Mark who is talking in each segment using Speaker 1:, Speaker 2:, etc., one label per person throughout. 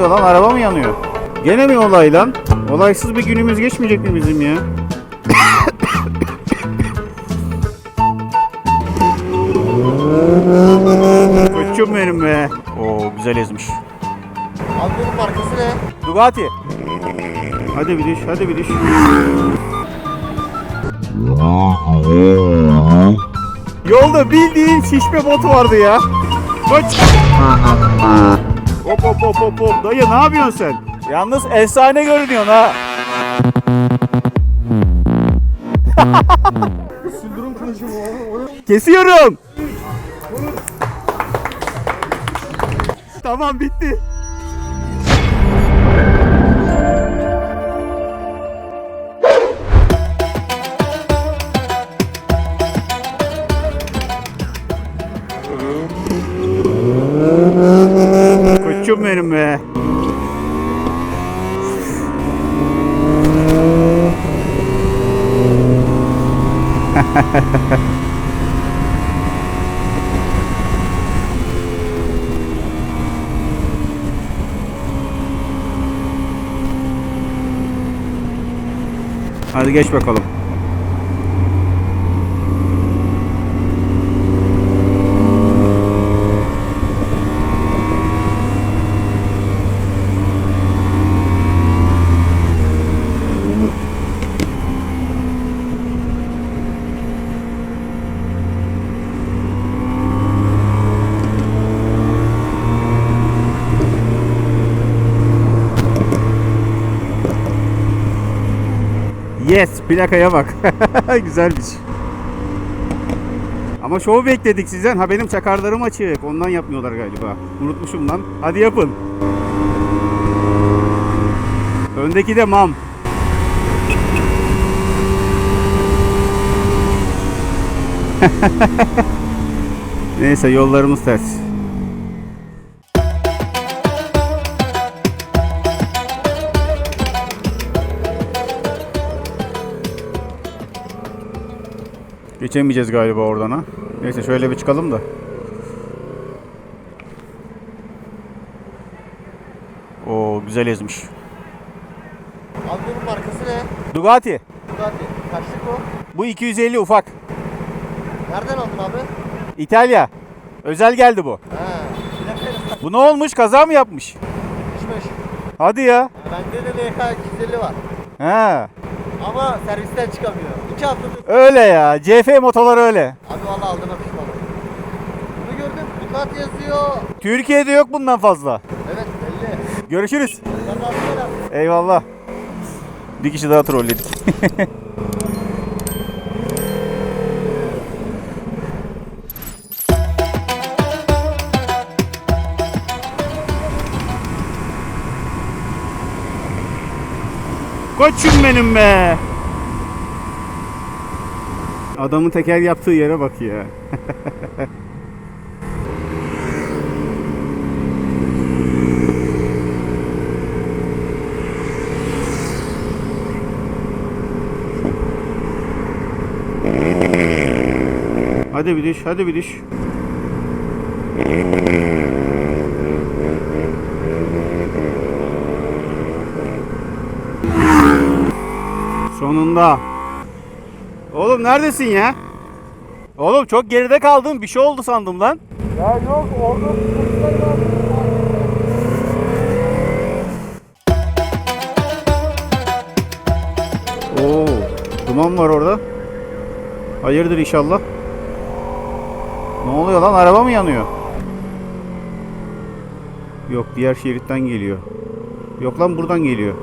Speaker 1: oluyor lan? Araba mı yanıyor? Gene mi olay lan? Olaysız bir günümüz geçmeyecek mi bizim ya? Koçum benim be. Oo güzel ezmiş.
Speaker 2: Abi bunun markası ne?
Speaker 1: Dugati. Hadi bir düş, hadi bir düş. Yolda bildiğin şişme bot vardı ya. Koç. Hop hop hop hop hop. Dayı ne yapıyorsun sen? Yalnız efsane görünüyorsun ha.
Speaker 2: Sündürüm kılıcı mı o? Onu...
Speaker 1: Kesiyorum. Tamam bitti. Hadi geç bakalım. Yes, plakaya bak. Güzelmiş. Ama şovu bekledik sizden. Ha benim çakarlarım açık. Ondan yapmıyorlar galiba. Unutmuşum lan. Hadi yapın. Öndeki de mam. Neyse yollarımız ters. Geçemeyeceğiz galiba oradan ha. Neyse şöyle bir çıkalım da. Oo güzel ezmiş.
Speaker 2: Abi bunun markası ne?
Speaker 1: Dugati.
Speaker 2: Bugatti. Kaçlık o?
Speaker 1: Bu 250 ufak.
Speaker 2: Nereden aldın abi?
Speaker 1: İtalya. Özel geldi bu.
Speaker 2: He.
Speaker 1: Bu ne olmuş? Kaza mı yapmış?
Speaker 2: sıkışmış.
Speaker 1: Hadi ya.
Speaker 2: Bende de NK 250 var.
Speaker 1: He.
Speaker 2: Ama servisten çıkamıyor. İki haftadır.
Speaker 1: Öyle ya. CF motorlar öyle.
Speaker 2: Abi valla aldığına pişmanım. Bunu gördüm. Ducati yazıyor.
Speaker 1: Türkiye'de yok bundan fazla.
Speaker 2: Evet belli.
Speaker 1: Görüşürüz. Eyvallah. Bir kişi daha trolledik. Koçum benim be. Adamın teker yaptığı yere bak ya. Hadi bir düş, hadi bir düş. Sonunda. Oğlum neredesin ya? Oğlum çok geride kaldın. Bir şey oldu sandım lan.
Speaker 2: Ya yok orada.
Speaker 1: Oo, duman var orada. Hayırdır inşallah. Ne oluyor lan? Araba mı yanıyor? Yok, diğer şeritten geliyor. Yok lan buradan geliyor.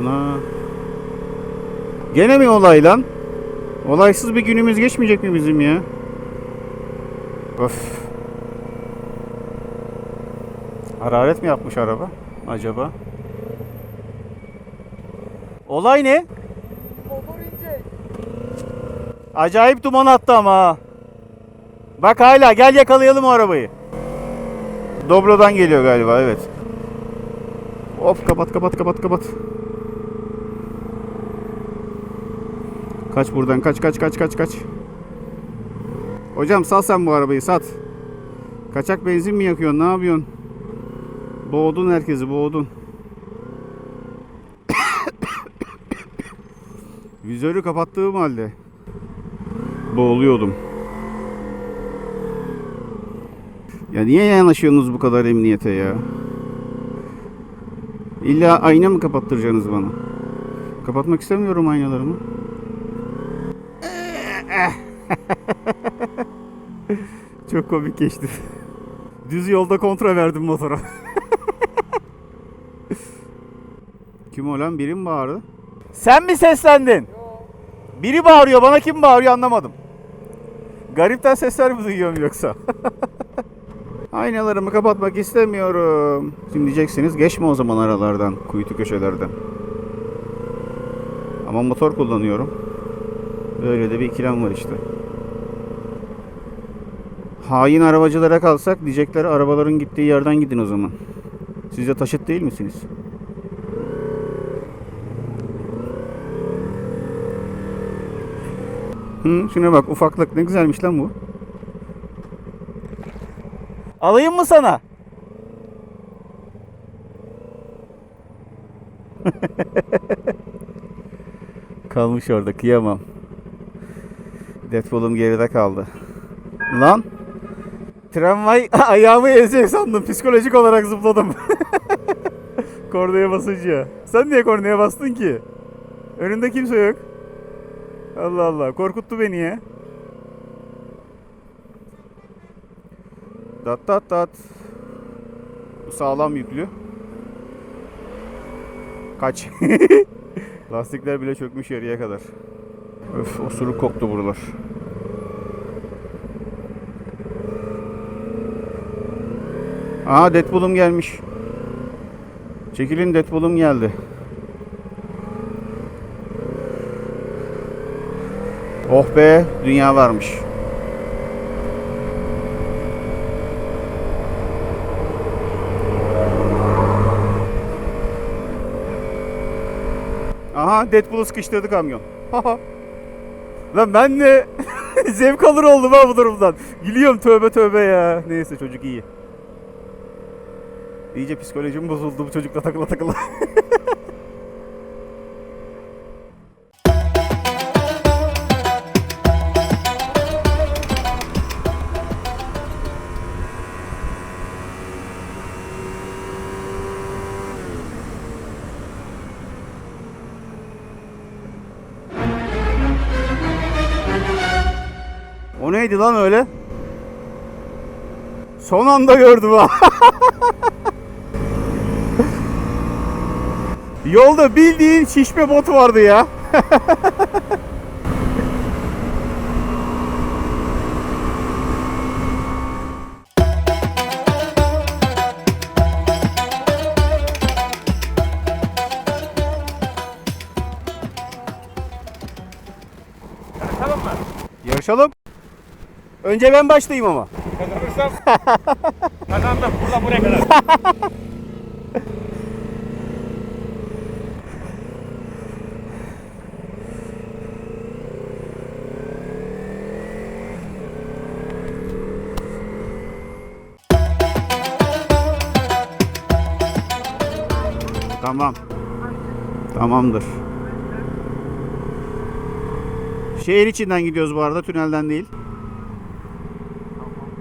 Speaker 1: Ana. Gene mi olay lan? Olaysız bir günümüz geçmeyecek mi bizim ya? Öf. Hararet mi yapmış araba acaba? Olay ne? Acayip duman attı ama. Bak hala gel yakalayalım o arabayı. Doblo'dan geliyor galiba evet. Hop kapat kapat kapat kapat. Kaç buradan kaç kaç kaç kaç kaç. Hocam sal sen bu arabayı sat. Kaçak benzin mi yakıyorsun ne yapıyorsun? Boğdun herkesi boğdun. Vizörü kapattığım halde boğuluyordum. Ya niye yanaşıyorsunuz bu kadar emniyete ya? İlla ayna mı kapattıracaksınız bana? Kapatmak istemiyorum aynalarımı. Çok komik geçti. Düz yolda kontra verdim motora. kim o lan? Biri mi bağırdı? Sen mi seslendin? Biri bağırıyor. Bana kim bağırıyor anlamadım. Garipten sesler mi duyuyorum yoksa? Aynalarımı kapatmak istemiyorum. Şimdi diyeceksiniz geçme o zaman aralardan, kuytu köşelerden. Ama motor kullanıyorum. Böyle de bir ikilem var işte. Hain arabacılara kalsak diyecekler arabaların gittiği yerden gidin o zaman. Siz de taşıt değil misiniz? Hı, şuna bak ufaklık ne güzelmiş lan bu. Alayım mı sana? Kalmış orada kıyamam. Deadpool'um geride kaldı. Lan. Tramvay ayağımı ezecek sandım. Psikolojik olarak zıpladım. kornaya basınca. Sen niye kornaya bastın ki? Önünde kimse yok. Allah Allah. Korkuttu beni ya. Dat dat dat. Bu sağlam yüklü. Kaç. Lastikler bile çökmüş yarıya kadar. Öf osuruk koktu buralar. Aa Deadpool'um gelmiş. Çekilin Deadpool'um geldi. Oh be dünya varmış. Aha Deadpool'u sıkıştırdı kamyon. Lan ben de zevk alır oldum ha bu durumdan. Gülüyorum tövbe tövbe ya. Neyse çocuk iyi. İyice psikolojim bozuldu bu çocukla takıla takıla. O neydi lan öyle? Son anda gördüm ha. Yolda bildiğin şişme bot vardı ya.
Speaker 3: Tamam mı?
Speaker 1: Yarışalım. Önce ben başlayayım ama.
Speaker 3: Kazanırsam kazandım. Burada buraya kadar.
Speaker 1: Tamam. Tamamdır. Şehir içinden gidiyoruz bu arada, tünelden değil.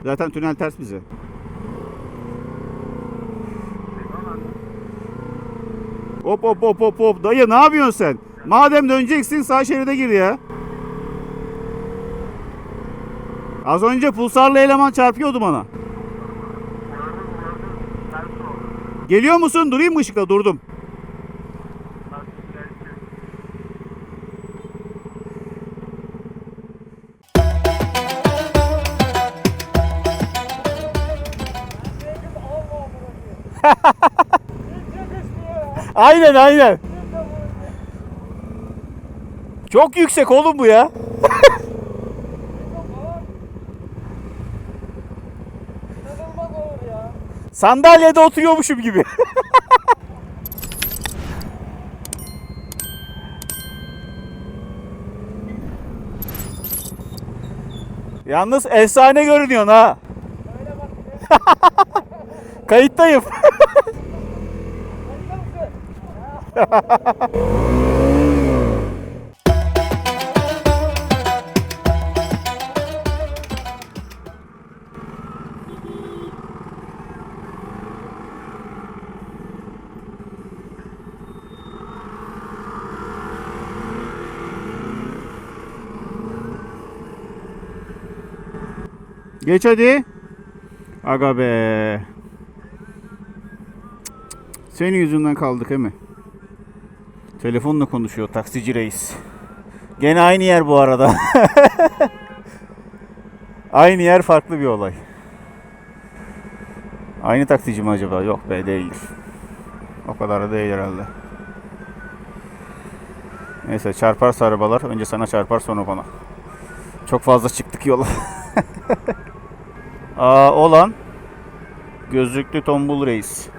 Speaker 1: Zaten tünel ters bize. Hop hop hop hop hop. Dayı ne yapıyorsun sen? Madem döneceksin sağ şeride gir ya. Az önce pulsarlı eleman çarpıyordu bana. Geliyor musun? Durayım mı ışıkta? Durdum. Aynen aynen. Çok yüksek oğlum bu ya. Sandalyede oturuyormuşum gibi. Yalnız efsane görünüyorsun ha. Kayıttayım. Geç hadi. Aga be. Senin yüzünden kaldık he mi? Telefonla konuşuyor taksici reis. Gene aynı yer bu arada. aynı yer farklı bir olay. Aynı taksici mi acaba? Yok be değildir. O kadar da değil herhalde. Neyse çarparsa arabalar önce sana çarpar sonra bana. Çok fazla çıktık yola. Aa, olan gözlüklü tombul reis.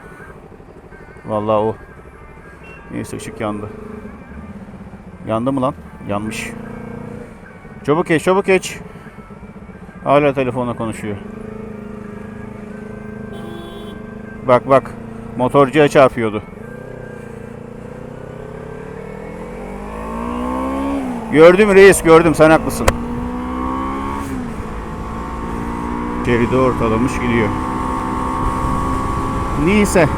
Speaker 1: Vallahi o. Neyse ışık yandı. Yandı mı lan? Yanmış. Çabuk geç, çabuk geç. Hala telefonla konuşuyor. Bak bak. Motorcuya çarpıyordu. Gördüm reis gördüm sen haklısın. Geride ortalamış gidiyor. Neyse.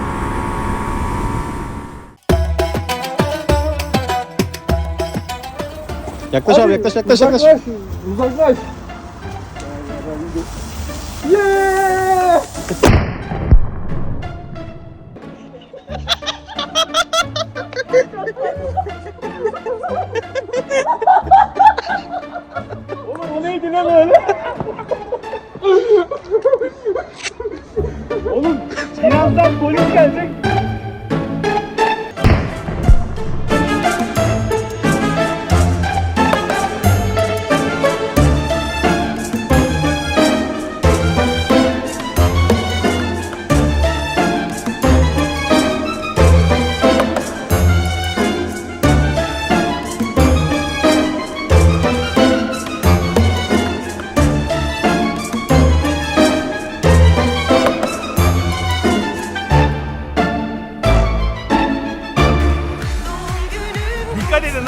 Speaker 2: Yaklaş abi yaklaş yaklaş yaklaş.
Speaker 3: Uzaklaş. Uzaklaş. Yeah!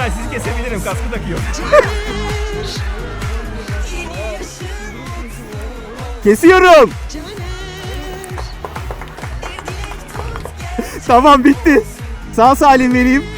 Speaker 3: Lan sizi kesebilirim kaskı takıyor.
Speaker 1: Kesiyorum. tamam bitti. Sağ salim vereyim.